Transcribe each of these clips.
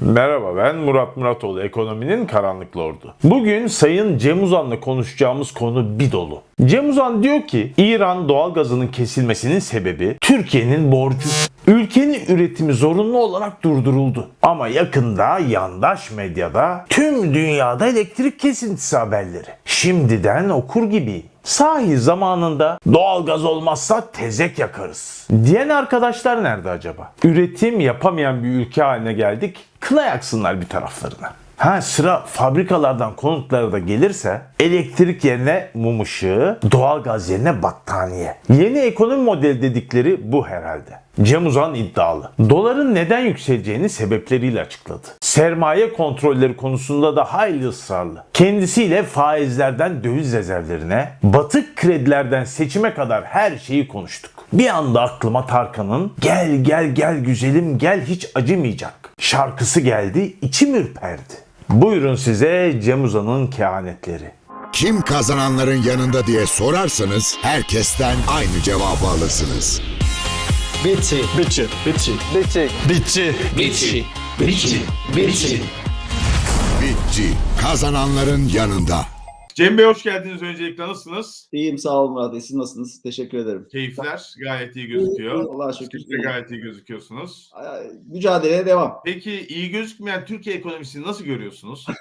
Merhaba ben Murat Muratoğlu Ekonominin Karanlık Lordu. Bugün Sayın Cem Uzan'la konuşacağımız konu bir dolu. Cem Uzan diyor ki İran doğalgazının kesilmesinin sebebi Türkiye'nin borcu. Ülkenin üretimi zorunlu olarak durduruldu. Ama yakında yandaş medyada tüm dünyada elektrik kesintisi haberleri. Şimdiden okur gibi. Sahi zamanında doğalgaz olmazsa tezek yakarız. Diyen arkadaşlar nerede acaba? Üretim yapamayan bir ülke haline geldik. Kına yaksınlar bir taraflarına. Ha sıra fabrikalardan konutlara da gelirse elektrik yerine mum ışığı, doğalgaz yerine battaniye. Yeni ekonomi modeli dedikleri bu herhalde. Cem Uzan iddialı. Doların neden yükseleceğini sebepleriyle açıkladı. Sermaye kontrolleri konusunda da hayli ısrarlı. Kendisiyle faizlerden döviz rezervlerine, batık kredilerden seçime kadar her şeyi konuştuk. Bir anda aklıma Tarkan'ın gel gel gel güzelim gel hiç acımayacak şarkısı geldi içim ürperdi. Buyurun size Cem Uzan'ın kehanetleri. Kim kazananların yanında diye sorarsanız herkesten aynı cevabı alırsınız. Bitti. Bitti. Bitti. Bitti. Bitti. Bitti. Bitti. Bitti. Bitti. Kazananların yanında. Cem Bey hoş geldiniz öncelikle nasılsınız? İyiyim sağ olun Murat Bey. Siz nasılsınız? Teşekkür ederim. Keyifler gayet iyi gözüküyor. Allah'a şükür. Siz de gayet iyi gözüküyorsunuz. Mücadeleye devam. Peki iyi gözükmeyen Türkiye ekonomisini nasıl görüyorsunuz?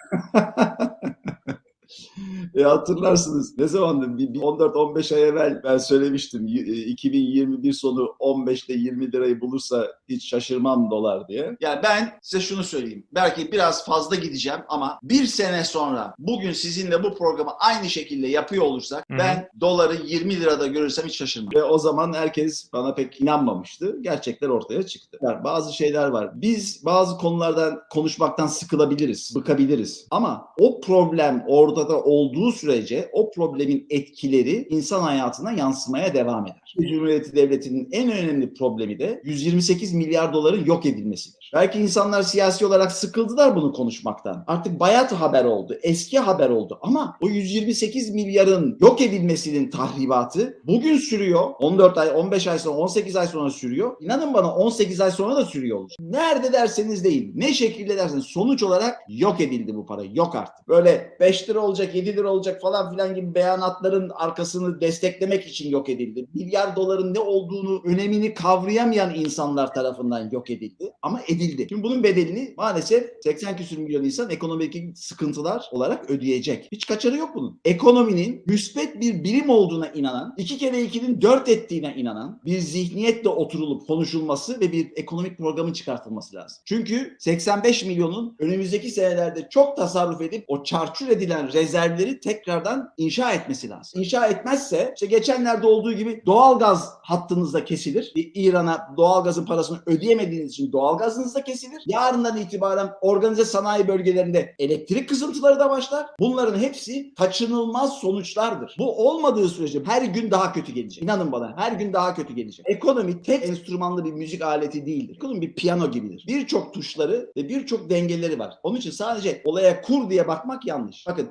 E, hatırlarsınız ne zamandı? Bir, bir 14-15 ay evvel ben söylemiştim. Y- e, 2021 sonu 15 ile 20 lirayı bulursa hiç şaşırmam dolar diye. Yani ben size şunu söyleyeyim. Belki biraz fazla gideceğim ama bir sene sonra bugün sizinle bu programı aynı şekilde yapıyor olursak Hı hı. ben doları 20 lirada görürsem hiç şaşırmam. Ve o zaman herkes bana pek inanmamıştı. Gerçekler ortaya çıktı. Yani bazı şeyler var. Biz bazı konulardan konuşmaktan sıkılabiliriz, bıkabiliriz. Ama o problem ortada olduğu sürece o problemin etkileri insan hayatına yansımaya devam eder. Cumhuriyeti Devleti'nin en önemli problemi de 128 milyar doların yok edilmesidir. Belki insanlar siyasi olarak sıkıldılar bunu konuşmaktan. Artık bayat haber oldu, eski haber oldu. Ama o 128 milyarın yok edilmesinin tahribatı bugün sürüyor. 14 ay, 15 ay sonra, 18 ay sonra sürüyor. İnanın bana 18 ay sonra da sürüyor olacak. Nerede derseniz değil, ne şekilde derseniz sonuç olarak yok edildi bu para. Yok artık. Böyle 5 lira olacak, 7 lira olacak falan filan gibi beyanatların arkasını desteklemek için yok edildi. Milyar doların ne olduğunu, önemini kavrayamayan insanlar tarafından yok edildi. Ama edildi. Şimdi bunun bedelini maalesef 80 küsür milyon insan ekonomideki sıkıntılar olarak ödeyecek. Hiç kaçarı yok bunun. Ekonominin müspet bir birim olduğuna inanan, iki kere ikinin dört ettiğine inanan bir zihniyetle oturulup konuşulması ve bir ekonomik programın çıkartılması lazım. Çünkü 85 milyonun önümüzdeki senelerde çok tasarruf edip o çarçur edilen rezervleri tekrardan inşa etmesi lazım. İnşa etmezse işte geçenlerde olduğu gibi doğalgaz hattınızda kesilir. İran'a doğalgazın parasını ödeyemediğiniz için doğalgazınız da kesilir. Yarından itibaren organize sanayi bölgelerinde elektrik kısıntıları da başlar. Bunların hepsi kaçınılmaz sonuçlardır. Bu olmadığı sürece her gün daha kötü gelecek. İnanın bana her gün daha kötü gelecek. Ekonomi tek enstrümanlı bir müzik aleti değildir. Ekonomi bir piyano gibidir. Birçok tuşları ve birçok dengeleri var. Onun için sadece olaya kur diye bakmak yanlış. Bakın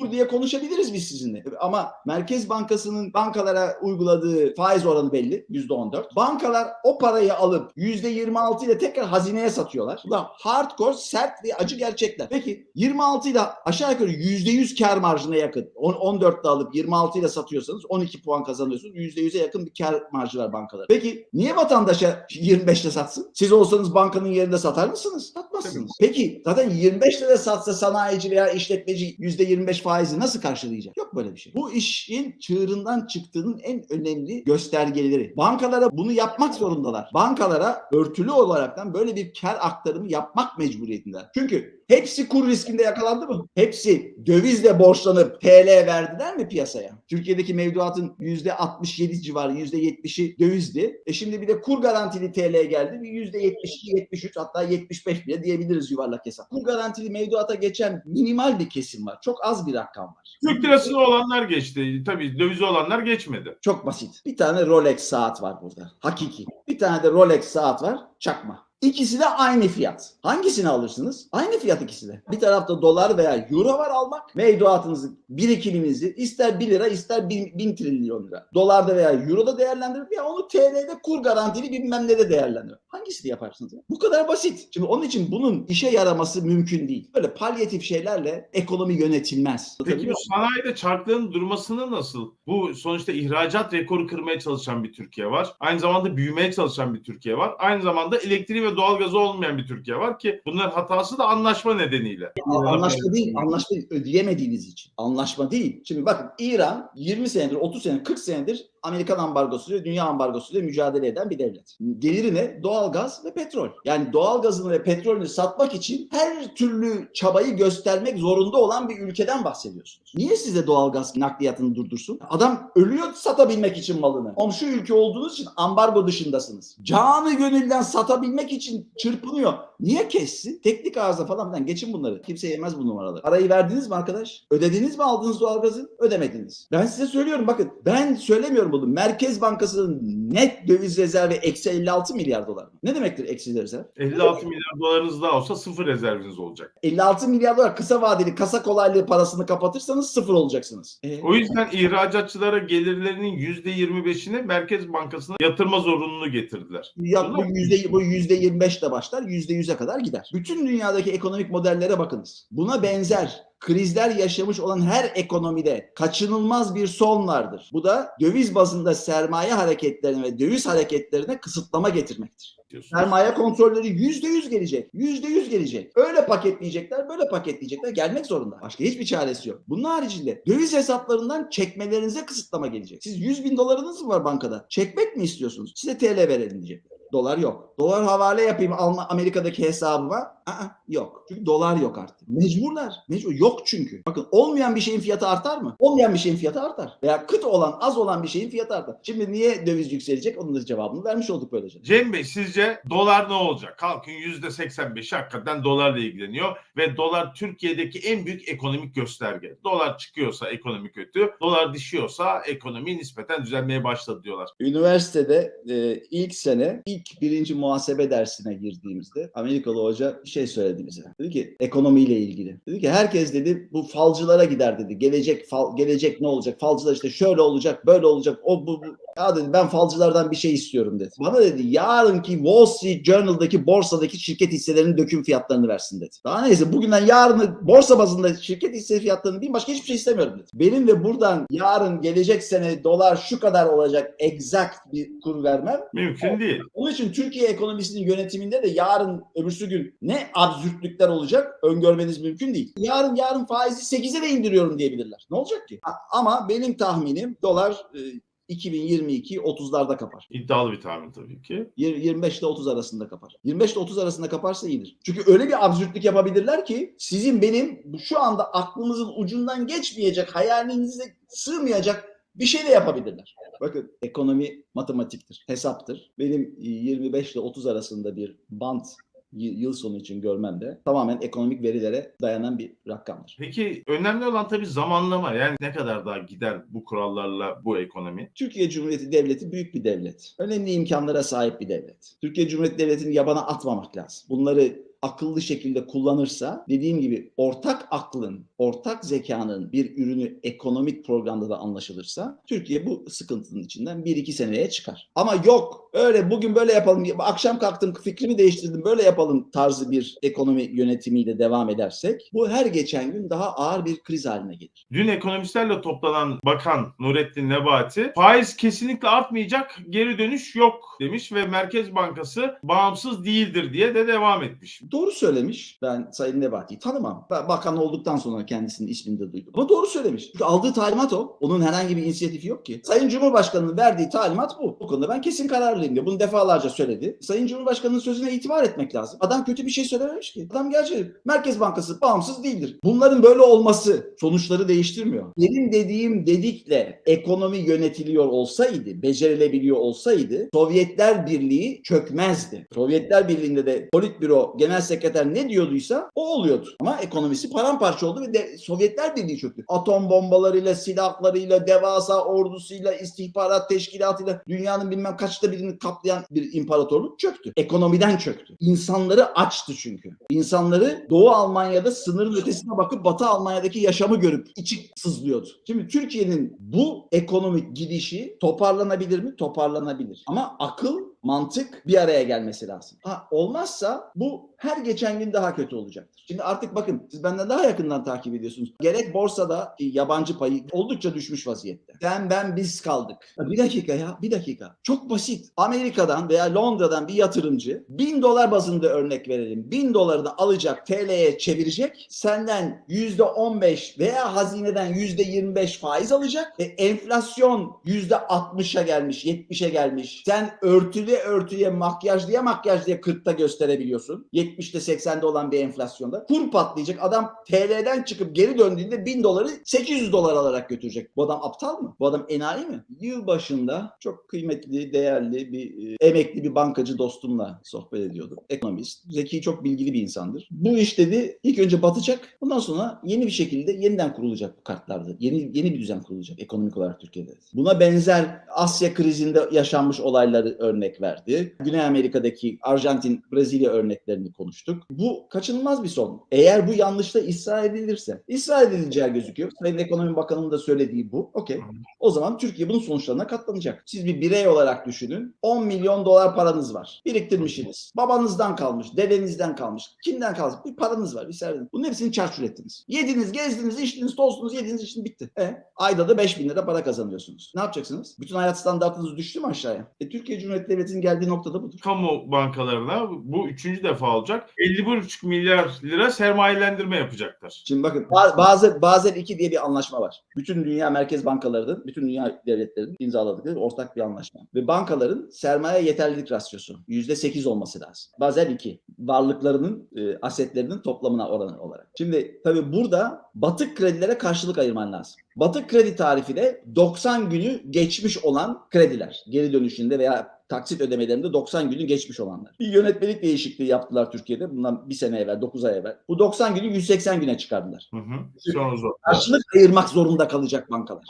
kur diye konuşabiliriz biz sizinle. Ama Merkez Bankası'nın bankalara uyguladığı faiz oranı belli. %14. Bankalar o parayı alıp %26 ile tekrar hazineye satıyorlar. Bunlar hardcore, sert ve acı gerçekler. Peki 26 ile aşağı yukarı %100 kar marjına yakın. On- 14 ile alıp 26 ile satıyorsanız 12 puan kazanıyorsunuz. %100'e yakın bir kar marjı var bankalar. Peki niye vatandaşa 25 ile satsın? Siz olsanız bankanın yerinde satar mısınız? Satmazsınız. Peki zaten 25 lira satsa sanayici veya işletmeci %25 faizi nasıl karşılayacak? Yok böyle bir şey. Bu işin çığırından çıktığının en önemli göstergeleri. Bankalara bunu yapmak zorundalar. Bankalara örtülü olaraktan böyle bir kar aktarımı yapmak mecburiyetindeler. Çünkü hepsi kur riskinde yakalandı mı? Hepsi dövizle borçlanıp TL verdiler mi piyasaya? Türkiye'deki mevduatın %67 civarı, %70'i dövizdi. E şimdi bir de kur garantili TL geldi. Bir %72, 73 hatta 75 bile diyebiliriz yuvarlak hesap. Kur garantili mevduata geçen minimal bir kesim var. Çok az bir rakam var. Türk lirasını olanlar geçti. Tabii dövizi olanlar geçmedi. Çok basit. Bir tane Rolex saat var burada. Hakiki. Bir tane de Rolex saat var. Çakma. İkisi de aynı fiyat. Hangisini alırsınız? Aynı fiyat ikisi de. Bir tarafta dolar veya euro var almak. Mevduatınızı, birikiminizi ister 1 lira ister 1000, 1000 trilyon lira. Dolarda veya euroda değerlendirip ya onu TL'de kur garantili bilmem ne de değerlendirin. Hangisini yaparsınız? ya? Bu kadar basit. Şimdi onun için bunun işe yaraması mümkün değil. Böyle palyatif şeylerle ekonomi yönetilmez. Peki bu sanayide çarkların durmasını nasıl? Bu sonuçta ihracat rekoru kırmaya çalışan bir Türkiye var. Aynı zamanda büyümeye çalışan bir Türkiye var. Aynı zamanda elektriği ve doğalgazı olmayan bir Türkiye var ki bunların hatası da anlaşma nedeniyle. Anlaşma değil, anlaşma değil, ödeyemediğiniz için. Anlaşma değil. Şimdi bakın İran 20 senedir, 30 senedir, 40 senedir Amerikan ambargosuyla, dünya ambargosuyla mücadele eden bir devlet. Geliri ne? Doğalgaz ve petrol. Yani doğalgazını ve petrolünü satmak için her türlü çabayı göstermek zorunda olan bir ülkeden bahsediyorsunuz. Niye size doğalgaz nakliyatını durdursun? Adam ölüyor satabilmek için malını. Komşu ülke olduğunuz için ambargo dışındasınız. Canı gönülden satabilmek için çırpınıyor. Niye kessin? Teknik arıza falan filan geçin bunları. Kimse yemez bu numaraları. Parayı verdiniz mi arkadaş? Ödediniz mi aldığınız doğalgazı? Ödemediniz. Ben size söylüyorum bakın ben söylemiyorum bunu. Merkez Bankası'nın net döviz rezervi eksi 56 milyar dolar. Ne demektir eksi rezerv? 56 milyar dolarınız daha olsa sıfır rezerviniz olacak. 56 milyar dolar kısa vadeli kasa kolaylığı parasını kapatırsanız sıfır olacaksınız. E, O yüzden ihracatçılara gelirlerinin %25'ini Merkez Bankası'na yatırma zorunluluğu getirdiler. Ya bu yüzde bu yüzde 25 ile başlar, yüzde 100'e kadar gider. Bütün dünyadaki ekonomik modellere bakınız. Buna benzer krizler yaşamış olan her ekonomide kaçınılmaz bir son vardır. Bu da döviz bazında sermaye hareketlerine ve döviz hareketlerine kısıtlama getirmektir. diyorsunuz. Sermaye kontrolleri yüzde yüz gelecek. Yüzde yüz gelecek. Öyle paketleyecekler, böyle paketleyecekler. Gelmek zorunda. Başka hiçbir çaresi yok. Bunun haricinde döviz hesaplarından çekmelerinize kısıtlama gelecek. Siz 100 bin dolarınız mı var bankada? Çekmek mi istiyorsunuz? Size TL verelim diyecekler. Dolar yok. Dolar havale yapayım Alman Amerika'daki hesabıma. Aa, yok. Çünkü dolar yok artık. Mecburlar. Mecbur. Yok çünkü. Bakın olmayan bir şeyin fiyatı artar mı? Olmayan bir şeyin fiyatı artar. Veya kıt olan, az olan bir şeyin fiyatı artar. Şimdi niye döviz yükselecek? Onun da cevabını vermiş olduk böylece. Cem Bey sizce dolar ne olacak? Kalkın %85'i hakikaten dolarla ilgileniyor ve dolar Türkiye'deki en büyük ekonomik gösterge. Dolar çıkıyorsa ekonomi kötü, dolar düşüyorsa ekonomi nispeten düzelmeye başladı diyorlar. Üniversitede e, ilk sene ilk birinci muhasebe dersine girdiğimizde Amerikalı hoca bir şey söyledi bize. Dedi ki ekonomiyle ilgili. Dedi ki herkes dedi bu falcılara gider dedi. Gelecek fal, gelecek ne olacak? Falcılar işte şöyle olacak, böyle olacak. O bu, bu. Ya dedi ben falcılardan bir şey istiyorum dedi. Bana dedi yarınki Wall Street Journal'daki borsadaki şirket hisselerinin döküm fiyatlarını versin dedi. Daha neyse bugünden yarını borsa bazında şirket hisse fiyatlarını değil başka hiçbir şey istemiyorum dedi. Benim ve buradan yarın gelecek sene dolar şu kadar olacak exact bir kur vermem Mümkün değil. onun için Türkiye ekonomisinin yönetiminde de yarın öbürsü gün ne absürtlükler olacak öngörmeniz mümkün değil. Yarın yarın faizi 8'e de indiriyorum diyebilirler. Ne olacak ki? Ama benim tahminim dolar e, 2022 30'larda kapar. İddialı bir tahmin tabii ki. Yir- 25 ile 30 arasında kapar. 25 ile 30 arasında kaparsa iyidir. Çünkü öyle bir absürtlük yapabilirler ki sizin benim şu anda aklınızın ucundan geçmeyecek, hayalinize sığmayacak bir şey de yapabilirler. Bakın ekonomi matematiktir, hesaptır. Benim e, 25 ile 30 arasında bir bant yıl sonu için görmem de tamamen ekonomik verilere dayanan bir rakamdır. Peki önemli olan tabii zamanlama. Yani ne kadar daha gider bu kurallarla bu ekonomi? Türkiye Cumhuriyeti Devleti büyük bir devlet. Önemli imkanlara sahip bir devlet. Türkiye Cumhuriyeti Devleti'ni yabana atmamak lazım. Bunları akıllı şekilde kullanırsa dediğim gibi ortak aklın, ortak zekanın bir ürünü ekonomik programda da anlaşılırsa Türkiye bu sıkıntının içinden 1-2 seneye çıkar. Ama yok öyle bugün böyle yapalım, akşam kalktım fikrimi değiştirdim böyle yapalım tarzı bir ekonomi yönetimiyle devam edersek bu her geçen gün daha ağır bir kriz haline gelir. Dün ekonomistlerle toplanan bakan Nurettin Nebati faiz kesinlikle artmayacak geri dönüş yok demiş ve Merkez Bankası bağımsız değildir diye de devam etmiş. Doğru söylemiş. Ben Sayın Nebati'yi tanımam. Ben bakan olduktan sonra kendisinin ismini de duydum. Ama doğru söylemiş. Çünkü aldığı talimat o. Onun herhangi bir inisiyatifi yok ki. Sayın Cumhurbaşkanı'nın verdiği talimat bu. Bu konuda ben kesin kararlıyım diyor. Bunu defalarca söyledi. Sayın Cumhurbaşkanı'nın sözüne itibar etmek lazım. Adam kötü bir şey söylememiş ki. Adam gerçi Merkez Bankası bağımsız değildir. Bunların böyle olması sonuçları değiştirmiyor. Benim dediğim dedikle ekonomi yönetiliyor olsaydı, becerilebiliyor olsaydı Sovyetler Birliği çökmezdi. Sovyetler Birliği'nde de Politbüro Genel genel sekreter ne diyorduysa o oluyordu. Ama ekonomisi paramparça oldu ve de, Sovyetler Birliği çöktü. Atom bombalarıyla, silahlarıyla, devasa ordusuyla, istihbarat teşkilatıyla dünyanın bilmem kaçta birini kaplayan bir imparatorluk çöktü. Ekonomiden çöktü. İnsanları açtı çünkü. İnsanları Doğu Almanya'da sınırın ötesine bakıp Batı Almanya'daki yaşamı görüp içi sızlıyordu. Şimdi Türkiye'nin bu ekonomik gidişi toparlanabilir mi? Toparlanabilir. Ama akıl mantık bir araya gelmesi lazım. Ha, olmazsa bu her geçen gün daha kötü olacaktır. Şimdi artık bakın siz benden daha yakından takip ediyorsunuz. Gerek borsada yabancı payı oldukça düşmüş vaziyette. Sen ben biz kaldık. Ya bir dakika ya bir dakika. Çok basit. Amerika'dan veya Londra'dan bir yatırımcı bin dolar bazında örnek verelim. Bin dolarını alacak TL'ye çevirecek. Senden yüzde on beş veya hazineden yüzde yirmi beş faiz alacak. E, enflasyon yüzde altmışa gelmiş, yetmişe gelmiş. Sen örtüye örtüye makyajlıya makyajlıya 40'ta gösterebiliyorsun. 70'te 80'de olan bir enflasyonda. Kur patlayacak. Adam TL'den çıkıp geri döndüğünde 1000 doları 800 dolar alarak götürecek. Bu adam aptal mı? Bu adam enayi mi? Yıl başında çok kıymetli, değerli bir e, emekli bir bankacı dostumla sohbet ediyordum. Ekonomist. Zeki çok bilgili bir insandır. Bu iş dedi ilk önce batacak. Bundan sonra yeni bir şekilde yeniden kurulacak bu kartlarda. Yeni yeni bir düzen kurulacak ekonomik olarak Türkiye'de. Buna benzer Asya krizinde yaşanmış olayları örnek verdi. Güney Amerika'daki Arjantin, Brezilya örneklerini konuştuk. Bu kaçınılmaz bir son. Eğer bu yanlışla ısrar edilirse, ısrar edileceği gözüküyor. Sayın Ekonomi Bakanı'nın da söylediği bu. Okey. O zaman Türkiye bunun sonuçlarına katlanacak. Siz bir birey olarak düşünün. 10 milyon dolar paranız var. Biriktirmişsiniz. Babanızdan kalmış, dedenizden kalmış. Kimden kalmış? Bir paranız var, bir servetiniz. Bunun hepsini çarçur ettiniz. Yediniz, gezdiniz, içtiniz, tozdunuz, yediniz, içtiniz, bitti. E, ayda da 5 bin lira para kazanıyorsunuz. Ne yapacaksınız? Bütün hayat standartınız düştü mü aşağıya? E, Türkiye Cumhuriyeti Devleti'nin geldiği noktada budur. Kamu bankalarına bu üçüncü defa olacak. 51,5 milyar lira sermayelendirme yapacaklar. Şimdi bakın ba- bazı Basel 2 diye bir anlaşma var. Bütün dünya merkez bankalarının, bütün dünya devletlerinin imzaladıkları ortak bir anlaşma. Ve bankaların sermaye yeterlilik rasyosu %8 olması lazım. Basel 2. Varlıklarının, e, asetlerinin toplamına oranı olarak. Şimdi tabii burada batık kredilere karşılık ayırman lazım. Batık kredi tarifi de 90 günü geçmiş olan krediler. Geri dönüşünde veya taksit ödemelerinde 90 günü geçmiş olanlar. Bir yönetmelik değişikliği yaptılar Türkiye'de bundan bir sene evvel, 9 ay evvel. Bu 90 günü 180 güne çıkardılar. Hı hı. Zor. Karşılık ayırmak zorunda kalacak bankalar.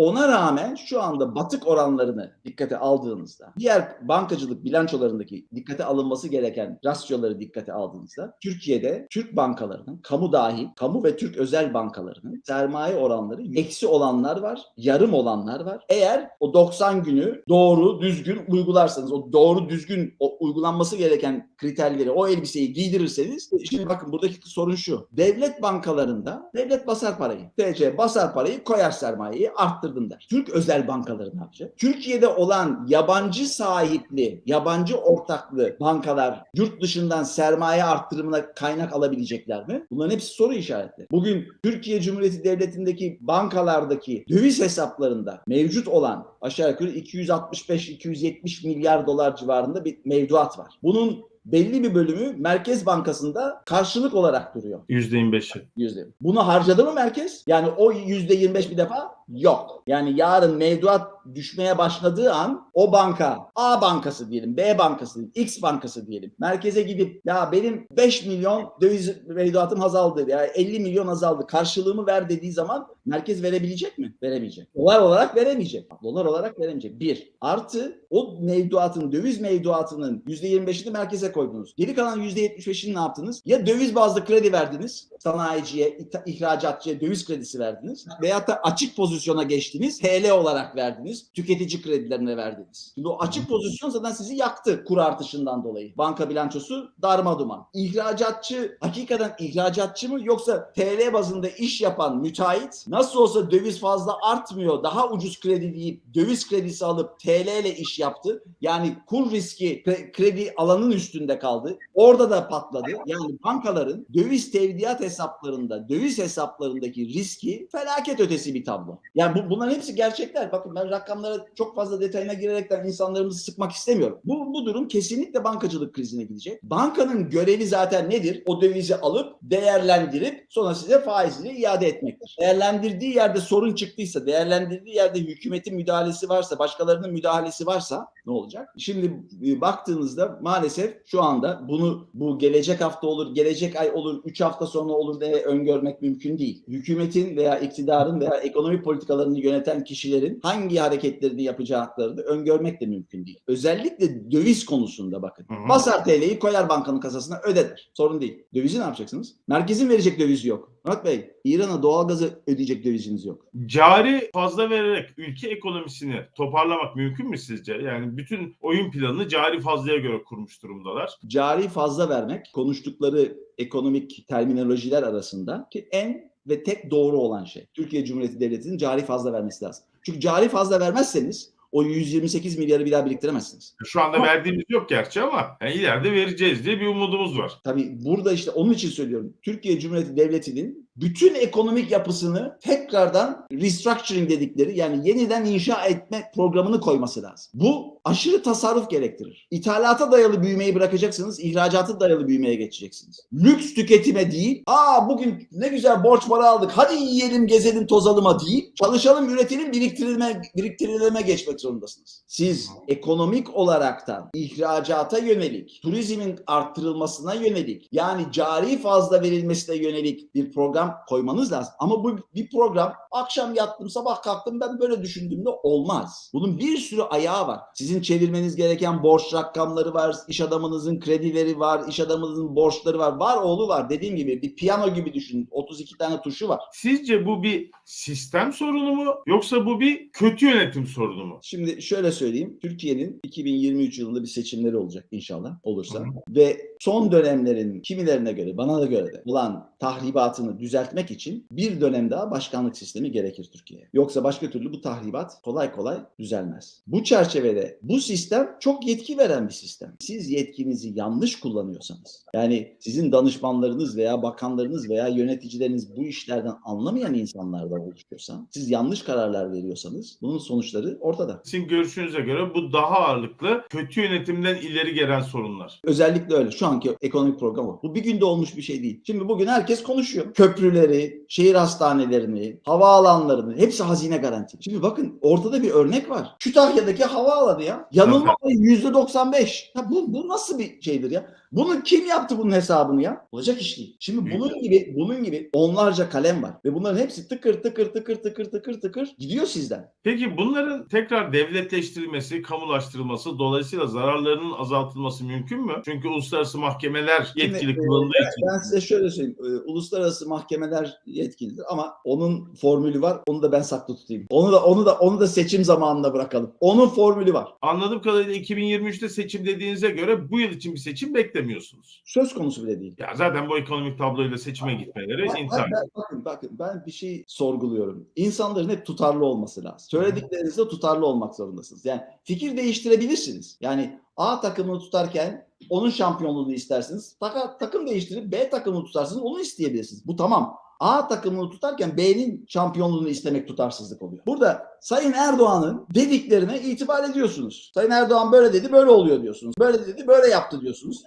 Ona rağmen şu anda batık oranlarını dikkate aldığınızda, diğer bankacılık bilançolarındaki dikkate alınması gereken rasyoları dikkate aldığınızda, Türkiye'de Türk bankalarının, kamu dahil, kamu ve Türk özel bankalarının sermaye oranları eksi olanlar var, yarım olanlar var. Eğer o 90 günü doğru, düzgün uygularsanız, o doğru, düzgün o uygulanması gereken kriterleri, o elbiseyi giydirirseniz, şimdi bakın buradaki sorun şu. Devlet bankalarında devlet basar parayı. TC basar parayı, koyar sermayeyi, arttırdım der. Türk özel bankaları ne yapacak? Türkiye'de olan yabancı sahipli, yabancı ortaklı bankalar yurt dışından sermaye arttırımına kaynak alabilecekler mi? Bunların hepsi soru işaretleri. Bugün Türkiye Cumhuriyeti Devleti'ndeki bankalardaki döviz hesaplarında mevcut olan aşağı yukarı 265-270 milyar dolar civarında bir mevduat var. Bunun belli bir bölümü Merkez Bankası'nda karşılık olarak duruyor. %25'i. Yüzde. Bunu harcadı mı merkez? Yani o yüzde 25 bir defa yok. Yani yarın mevduat düşmeye başladığı an o banka A bankası diyelim, B bankası diyelim, X bankası diyelim. Merkeze gidip ya benim 5 milyon döviz mevduatım azaldı ya 50 milyon azaldı karşılığımı ver dediği zaman merkez verebilecek mi? Veremeyecek. Dolar olarak veremeyecek. Dolar olarak veremeyecek. Bir. Artı o mevduatın, döviz mevduatının %25'ini merkeze koydunuz. Geri kalan %75'ini ne yaptınız? Ya döviz bazlı kredi verdiniz sanayiciye, ihracatçıya döviz kredisi verdiniz. Veyahut da açık pozisyona geçtiniz. HL olarak verdiniz. Tüketici kredilerine verdiniz. Şimdi o açık pozisyon zaten sizi yaktı kur artışından dolayı. Banka bilançosu darma duman. İhracatçı hakikaten ihracatçı mı yoksa TL bazında iş yapan müteahhit nasıl olsa döviz fazla artmıyor daha ucuz kredi deyip döviz kredisi alıp TL ile iş yaptı. Yani kur riski kre- kredi alanın üstünde kaldı. Orada da patladı. Yani bankaların döviz tevdiat hesaplarında, döviz hesaplarındaki riski felaket ötesi bir tablo. Yani bu, bunların hepsi gerçekler. Bakın ben rakamlara çok fazla detayına girerekten insanlarımızı sıkmak istemiyorum. Bu, bu durum kesinlikle bankacılık krizine gidecek. Bankanın görevi zaten nedir? O dövizi alıp değerlendirip sonra size faiziyle iade etmektir. Değerlendirdiği yerde sorun çıktıysa, değerlendirdiği yerde hükümetin müdahalesi varsa, başkalarının müdahalesi varsa ne olacak? Şimdi e, baktığınızda maalesef şu anda bunu bu gelecek hafta olur, gelecek ay olur, 3 hafta sonra olur diye öngörmek mümkün değil. Hükümetin veya iktidarın veya ekonomi politikalarını yöneten kişilerin hangi hareketlerini yapacaklarını öngörmek de mümkün değil. Özellikle döviz konusunda bakın. Hı hı. Basar TL'yi koyar bankanın kasasına öder. Sorun değil. Dövizi ne yapacaksınız? Merkezin verecek dövizi yok. Murat Bey, İran'a doğalgazı ödeyecek döviziniz yok. Cari fazla vererek ülke ekonomisini toparlamak mümkün mü sizce? Yani bütün oyun planını cari fazlaya göre kurmuş durumdalar. cari fazla vermek konuştukları ekonomik terminolojiler arasında ki en ve tek doğru olan şey. Türkiye Cumhuriyeti Devleti'nin cari fazla vermesi lazım. Çünkü cari fazla vermezseniz o 128 milyarı bir daha biriktiremezsiniz. Şu anda verdiğimiz yok gerçi ama yani ileride vereceğiz diye bir umudumuz var. Tabii burada işte onun için söylüyorum. Türkiye Cumhuriyeti Devleti'nin bütün ekonomik yapısını tekrardan restructuring dedikleri yani yeniden inşa etme programını koyması lazım. Bu aşırı tasarruf gerektirir. İthalata dayalı büyümeyi bırakacaksınız, ihracata dayalı büyümeye geçeceksiniz. Lüks tüketime değil, aa bugün ne güzel borç para aldık, hadi yiyelim, gezelim, tozalıma değil, çalışalım, üretelim, biriktirilme, biriktirilme geçmek zorundasınız. Siz ekonomik olaraktan ihracata yönelik, turizmin arttırılmasına yönelik, yani cari fazla verilmesine yönelik bir program koymanız lazım. Ama bu bir program akşam yattım sabah kalktım ben böyle düşündüğümde olmaz. Bunun bir sürü ayağı var. Sizin çevirmeniz gereken borç rakamları var, iş adamınızın kredileri var, iş adamınızın borçları var. Var oğlu var dediğim gibi bir piyano gibi düşünün. 32 tane tuşu var. Sizce bu bir sistem sorunu mu yoksa bu bir kötü yönetim sorunu mu? Şimdi şöyle söyleyeyim. Türkiye'nin 2023 yılında bir seçimleri olacak inşallah olursa. Hı. Ve son dönemlerin kimilerine göre bana da göre de olan tahribatını düzeltmek için bir dönem daha başkanlık sistemi gerekir Türkiye'ye. Yoksa başka türlü bu tahribat kolay kolay düzelmez. Bu çerçevede bu sistem çok yetki veren bir sistem. Siz yetkinizi yanlış kullanıyorsanız yani sizin danışmanlarınız veya bakanlarınız veya yöneticileriniz bu işlerden anlamayan insanlardan oluşuyorsa siz yanlış kararlar veriyorsanız bunun sonuçları ortada. Sizin görüşünüze göre bu daha ağırlıklı kötü yönetimden ileri gelen sorunlar. Özellikle öyle. Şu anki ekonomik program o. Bu bir günde olmuş bir şey değil. Şimdi bugün herkes konuşuyor. Köprüleri, şehir hastanelerini, havaalanlarını hepsi hazine garanti. Şimdi bakın ortada bir örnek var. Kütahya'daki havaalanı ya. Yanılma payı %95. Ya bu, bu nasıl bir şeydir ya? Bunu kim yaptı bunun hesabını ya? Olacak iş değil. Şimdi bunun gibi bunun gibi onlarca kalem var ve bunların hepsi tıkır tıkır tıkır tıkır tıkır tıkır gidiyor sizden. Peki bunların tekrar devletleştirilmesi, kamulaştırılması, dolayısıyla zararlarının azaltılması mümkün mü? Çünkü uluslararası mahkemeler yetkili Şimdi, e, için. Ben size şöyle söyleyeyim. Ee, uluslararası mahkemeler yetkilidir ama onun formülü var. Onu da ben saklı tutayım. Onu da onu da onu da seçim zamanına bırakalım. Onun formülü var. Anladığım kadarıyla 2023'te seçim dediğinize göre bu yıl için bir seçim beklemiyorsunuz. Söz konusu bile değil. Ya zaten bu ekonomik tabloyla seçime gitmeleri intihar. ben- bakın bakın ben bir şey sorguluyorum. İnsanların hep tutarlı olması lazım. Söylediklerinizde tutarlı olmak zorundasınız. Yani fikir değiştirebilirsiniz. Yani A takımını tutarken onun şampiyonluğunu istersiniz. Taka- takım değiştirip B takımını tutarsınız onu isteyebilirsiniz. Bu tamam. A takımını tutarken B'nin şampiyonluğunu istemek tutarsızlık oluyor. Burada Sayın Erdoğan'ın dediklerine itibar ediyorsunuz. Sayın Erdoğan böyle dedi böyle oluyor diyorsunuz. Böyle dedi böyle yaptı diyorsunuz.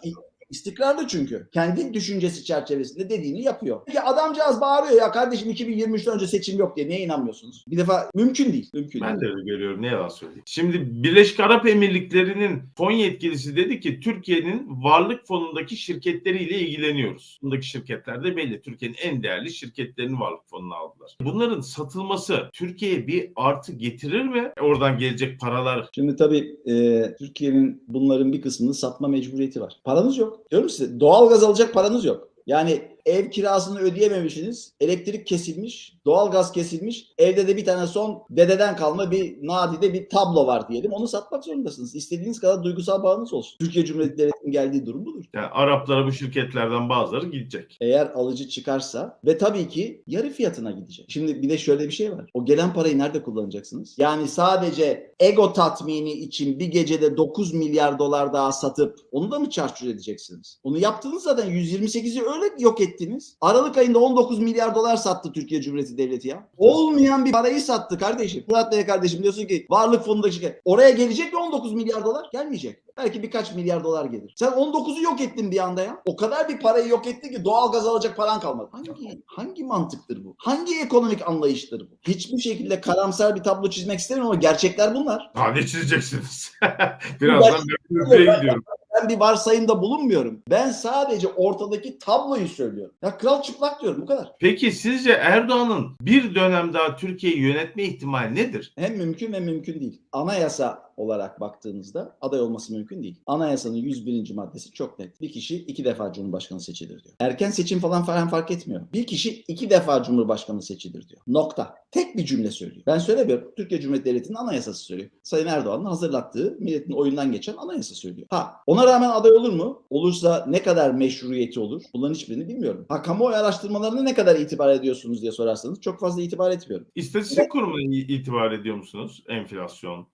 İstikrarlı çünkü. Kendi düşüncesi çerçevesinde dediğini yapıyor. Peki adamcağız bağırıyor ya kardeşim 2023'ten önce seçim yok diye. Niye inanmıyorsunuz? Bir defa mümkün değil. Mümkün Ben de değil. öyle görüyorum. Ne yalan söyleyeyim. Şimdi Birleşik Arap Emirlikleri'nin fon yetkilisi dedi ki Türkiye'nin varlık fonundaki şirketleriyle ilgileniyoruz. Bundaki şirketler de belli. Türkiye'nin en değerli şirketlerini varlık fonuna aldılar. Bunların satılması Türkiye'ye bir artı getirir mi? Oradan gelecek paralar Şimdi tabii e, Türkiye'nin bunların bir kısmını satma mecburiyeti var. Paranız yok. Diyorum size doğalgaz alacak paranız yok. Yani ev kirasını ödeyememişsiniz, elektrik kesilmiş, doğalgaz kesilmiş, evde de bir tane son dededen kalma bir nadide bir tablo var diyelim. Onu satmak zorundasınız. İstediğiniz kadar duygusal bağınız olsun. Türkiye Cumhuriyeti Devleti'nin geldiği durum budur. yani Araplara bu şirketlerden bazıları gidecek. Eğer alıcı çıkarsa ve tabii ki yarı fiyatına gidecek. Şimdi bir de şöyle bir şey var. O gelen parayı nerede kullanacaksınız? Yani sadece ego tatmini için bir gecede 9 milyar dolar daha satıp onu da mı çarçur edeceksiniz? Onu yaptığınız zaten 128'i öyle yok ettiniz ettiniz. Aralık ayında 19 milyar dolar sattı Türkiye Cumhuriyeti Devleti ya. Olmayan bir parayı sattı kardeşim. Murat Bey kardeşim diyorsun ki varlık fonundaki şey. Oraya gelecek mi 19 milyar dolar? Gelmeyecek. Belki birkaç milyar dolar gelir. Sen 19'u yok ettin bir anda ya. O kadar bir parayı yok etti ki doğal gaz alacak paran kalmadı. Hangi hangi mantıktır bu? Hangi ekonomik anlayıştır bu? Hiçbir şekilde karamsar bir tablo çizmek istemiyorum ama gerçekler bunlar. Ne çizeceksiniz? Birazdan bir gidiyorum. Ben bir varsayımda bulunmuyorum. Ben sadece ortadaki tabloyu söylüyorum. Ya kral çıplak diyorum bu kadar. Peki sizce Erdoğan'ın bir dönem daha Türkiye'yi yönetme ihtimali nedir? Hem mümkün hem mümkün değil. Anayasa olarak baktığınızda aday olması mümkün değil. Anayasanın 101. maddesi çok net. Bir kişi iki defa Cumhurbaşkanı seçilir diyor. Erken seçim falan falan fark etmiyor. Bir kişi iki defa Cumhurbaşkanı seçilir diyor. Nokta. Tek bir cümle söylüyor. Ben söylemiyorum. Türkiye Cumhuriyeti Devleti'nin anayasası söylüyor. Sayın Erdoğan'ın hazırlattığı milletin oyundan geçen anayasa söylüyor. Ha ona rağmen aday olur mu? Olursa ne kadar meşruiyeti olur? Bunların hiçbirini bilmiyorum. Ha kamuoyu araştırmalarına ne kadar itibar ediyorsunuz diye sorarsanız çok fazla itibar etmiyorum. İstatistik kurumuna itibar ediyor musunuz? Enflasyon,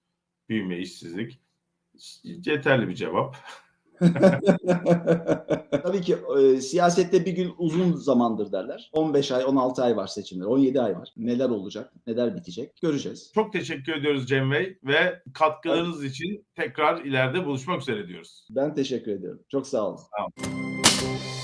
büyüme, işsizlik. Yeterli bir cevap. Tabii ki e, siyasette bir gün uzun zamandır derler. 15 ay, 16 ay var seçimler, 17 ay var. Neler olacak, neler bitecek göreceğiz. Çok teşekkür ediyoruz Cem Bey ve katkılarınız için tekrar ileride buluşmak üzere diyoruz. Ben teşekkür ediyorum. Çok sağ olun. Sağ olun.